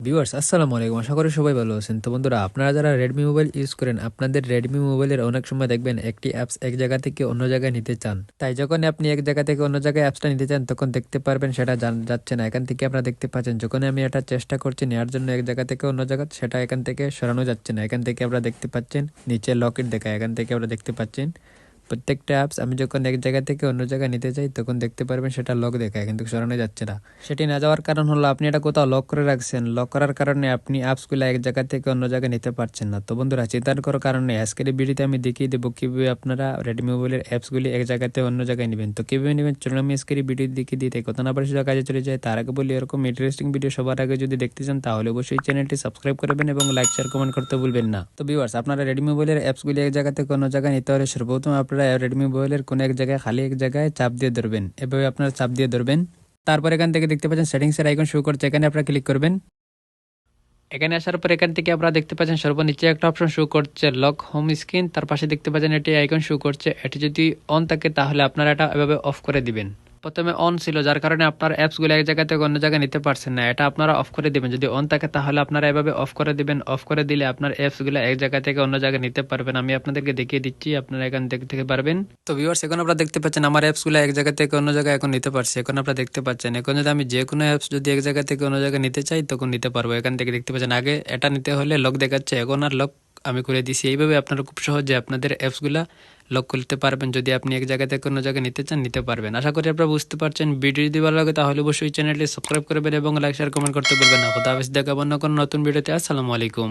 Viewers আসসালামু আলাইকুম। আশা করি সবাই ভালো আছেন। তো বন্ধুরা, আপনারা যারা রেডমি মোবাইল ইউজ করেন, আপনাদের রেডমি মোবাইলের অনেক সময় দেখবেন, একটি অ্যাপস এক জায়গা থেকে অন্য জায়গায় নিতে চান। তাই যখন আপনি এক জায়গা থেকে অন্য জায়গায় অ্যাপসটা নিতে চান, তখন দেখতে পারবেন সেটা যাচ্ছে না। এখান থেকে আপনারা দেখতে পাচ্ছেন যখন আমি এটা চেষ্টা করছি নেওয়ার জন্য এক জায়গা থেকে অন্য জায়গা, সেটা এখান থেকে সরানো যাচ্ছে না। এখান থেকে আপনারা দেখতে পাচ্ছেন, নিচে লকেট দেখায়, এখান থেকে আপনারা দেখতে পাচ্ছেন। প্রত্যেকটা অ্যাপস আমি যখন এক জায়গা থেকে অন্য জায়গায় নিতে চাই তখন দেখতে পারবেন সেটা লক দেখায়, কিন্তু সরানো যাচ্ছে না। সেটি না যাওয়ার কারণ হলো আপনি এটা কোথাও লক করে রাখছেন। লক করার কারণে আপনি অ্যাপসগুলো এক জায়গা থেকে অন্য জায়গায় নিতে পারছেন না। তো বন্ধুরা, চিন্তার করার কারণে আজকের ভিডিওতে আমি দেখিয়ে দেবো কীভাবে আপনারা রেডমি মোবাইলের অ্যাপসগুলি এক জায়গাতে অন্য জায়গায় নেবেন। তো কীভাবে নেবেন? চলুন আমি আজকের ভিডিও দেখিয়ে দিতে কথা না পারে কাজে চলে যায়। তার আগে বলি, এরকম ইন্টারেস্টিং ভিডিও সবার আগে যদি দেখতে চান, তাহলে অবশ্যই চ্যানেলটি সাবস্ক্রাইব করবেন এবং লাইক শেয়ার কমেন্ট করতে ভুলবেন না। তো ভিউয়ার্স আপনারা রেডমি মোবাইলের অ্যাপসগুলি এক জায়গা থেকে অন্য জায়গায় নিতে হলে সর্বপ্রথম আপনারা রেডমি মোবাইলের কোনো এক জায়গায়, খালি এক জায়গায় চাপ দিয়ে ধরবেন। এভাবে আপনারা চাপ দিয়ে ধরবেন। তারপর এখান থেকে দেখতে পাচ্ছেন সেটিংসের আইকন শুরু করছে। এখানে আপনারা ক্লিক করবেন। এখানে আসার পর এখান থেকে আপনারা দেখতে পাচ্ছেন সর্বনিচে একটা অপশন শো করছে লক হোম স্ক্রিন তার পাশে দেখতে পাচ্ছেন এটি আইকন শো করছে। এটি যদি অন থাকে তাহলে আপনারা এটা এভাবে অফ করে দিবেন। প্রথমে অন ছিল, যার কারণে আপনার অ্যাপসগুলো এক জায়গা থেকে অন্য জায়গায় নিতে পারছেন না। এটা আপনারা অফ করে দিবেন। যদি অন থাকে, তাহলে আপনারা এভাবে অফ করে দিবেন। অফ করে দিলে আপনার অ্যাপসগুলো এক জায়গা থেকে অন্য জায়গায় নিতে পারবেন। আমি আপনাদেরকে দেখিয়ে দিচ্ছি, আপনারা এখান থেকে থেকে পারবেন। তো ভিউয়ার্স এখন আপনারা দেখতে পাচ্ছেন, আমার অ্যাপসগুলো এক জায়গা থেকে অন্য জায়গায় এখন নিতে পারছি। এখন আপনারা দেখতে পাচ্ছেন, এখন যদি আমি যে কোনো অ্যাপস যদি এক জায়গা থেকে অন্য জায়গায় নিতে চাই, তখন নিতে পারব। এখান থেকে দেখতে পাচ্ছেন, আগে এটা নিতে হলে লক দেখাচ্ছে, এখন আর লক আমি করে দিছি এইভাবে আপনারা খুব সহজে আপনাদের অ্যাপসগুলো লক করতে পারবেন। যদি আপনি এক জায়গা থেকে অন্য জায়গায় নিতে চান, নিতে পারবেন। আশা করি আপনারা বুঝতে পারছেন। ভিডিও যদি ভালো লাগে, তাহলে অবশ্যই চ্যানেলটি সাবস্ক্রাইব করবেন এবং লাইক, শেয়ার, কমেন্ট করতে বলবেন না। খোদা হাফেজ। দেখাবো অন্য কোনো নতুন ভিডিওতে। আসসালামু আলাইকুম।